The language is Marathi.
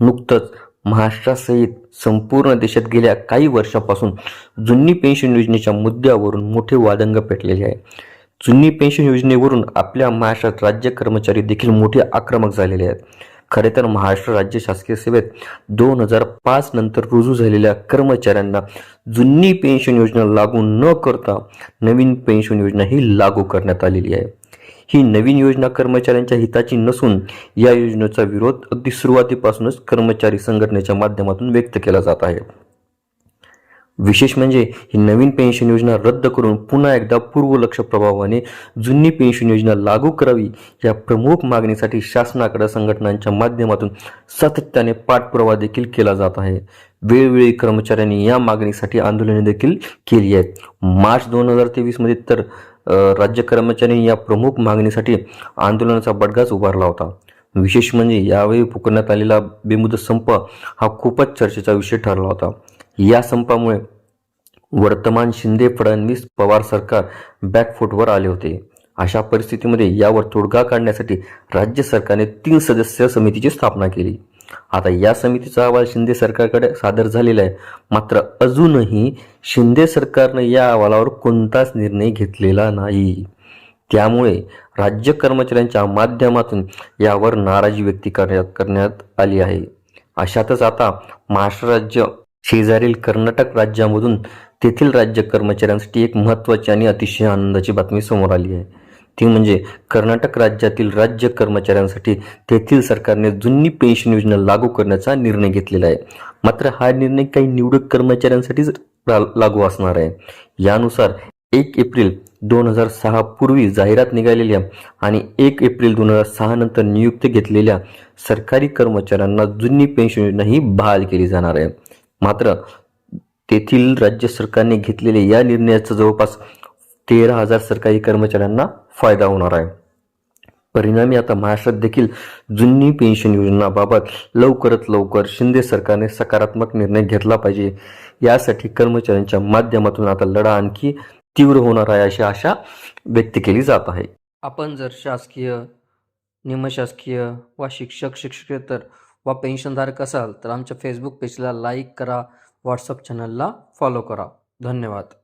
नुकतंच महाराष्ट्रासहित संपूर्ण देशात गेल्या काही वर्षापासून जुनी पेन्शन योजनेच्या मुद्द्यावरून मोठे वादंग पेटलेले आहे. जुनी पेन्शन योजनेवरून आपल्या महाराष्ट्रात राज्य कर्मचारी देखील मोठे आक्रमक झालेले आहेत. खरे तर महाराष्ट्र राज्य शासकीय सेवेत दोन हजार पाच नंतर रुजू झालेल्या कर्मचाऱ्यांना जुनी पेन्शन योजना लागू न करता नवीन पेन्शन योजना ही लागू करण्यात आलेली आहे. ही नवीन योजना कर्मचाऱ्यांच्या हिताची नसून या योजनेचा विरोध अगदी सुरुवातीपासूनच कर्मचारी संघटनेच्या माध्यमातून व्यक्त केला जात आहे. विशेष म्हणजे ही नवीन पेन्शन योजना रद्द करून पुन्हा एकदा पूर्वलक्ष प्रभावाने जुनी पेन्शन योजना लागू करावी या प्रमुख मागणीसाठी शासनाकडे संघटनांच्या माध्यमातून सातत्याने पाठपुरावा देखील केला जात आहे. वेळोवेळी कर्मचाऱ्यांनी या मागणीसाठी आंदोलने देखील केली आहेत. मार्च दोन हजार तेवीसमध्ये तर राज्य कर्मचाऱ्यांनी या प्रमुख मागणीसाठी आंदोलनाचा बडगाच उभारला होता. विशेष म्हणजे यावेळी पुकारण्यात आलेला बेमुदत संप हा खूपच चर्चेचा विषय ठरला होता. या संपामुळे वर्तमान शिंदे फडणवीस पवार सरकार बॅकफुटवर आले होते. अशा परिस्थितीमध्ये यावर तोडगा काढण्यासाठी राज्य सरकारने तीन सदस्य समितीची स्थापना केली. आता या समितीचा अहवाल शिंदे सरकारकडे सादर झालेला आहे. मात्र अजूनही शिंदे सरकारनं या अहवालावर कोणताच निर्णय घेतलेला नाही. त्यामुळे राज्य कर्मचाऱ्यांच्या माध्यमातून यावर नाराजी व्यक्त करण्यात करण्यात आली आहे. अशातच आता महाराष्ट्र राज्य शेजारील कर्नाटक राज्यामधून तेथील राज्य कर्मचाऱ्यांसाठी एक महत्त्वाची आणि अतिशय आनंदाची बातमी समोर आली आहे. ती म्हणजे कर्नाटक राज्यातील राज्य कर्मचाऱ्यांसाठी तेथील सरकारने जुनी पेन्शन योजना लागू करण्याचा निर्णय घेतलेला आहे. मात्र हा निर्णय काही निवडक कर्मचाऱ्यांसाठीच लागू असणार आहे. यानुसार एक एप्रिल दोन हजार सहा पूर्वी जाहिरात निघालेल्या आणि एक एप्रिल दोन हजार सहा नंतर नियुक्त घेतलेल्या सरकारी कर्मचाऱ्यांना जुनी पेन्शन योजना ही बहाल केली जाणार आहे. मात्र तेथील राज्य सरकारने घेतलेल्या या निर्णयाचा जवळपास तेरा हजार सरकारी कर्मचाऱ्यांना फायदा होणार आहे. परिणामी आता महाराष्ट्रात देखील जुनी पेन्शन योजनाबाबत लवकरात लवकर शिंदे सरकारने सकारात्मक निर्णय घेतला पाहिजे. यासाठी कर्मचाऱ्यांच्या माध्यमातून आता लढा आणखी तीव्र होणार आहे अशी आशा व्यक्त केली जात आहे. आपण जर शासकीय निमशासकीय वा शिक्षक शिक्षकेतर वा पेन्शनधारक असाल तर आमच्या फेसबुक पेजला लाईक करा व्हॉट्सअप चॅनलला फॉलो करा. धन्यवाद.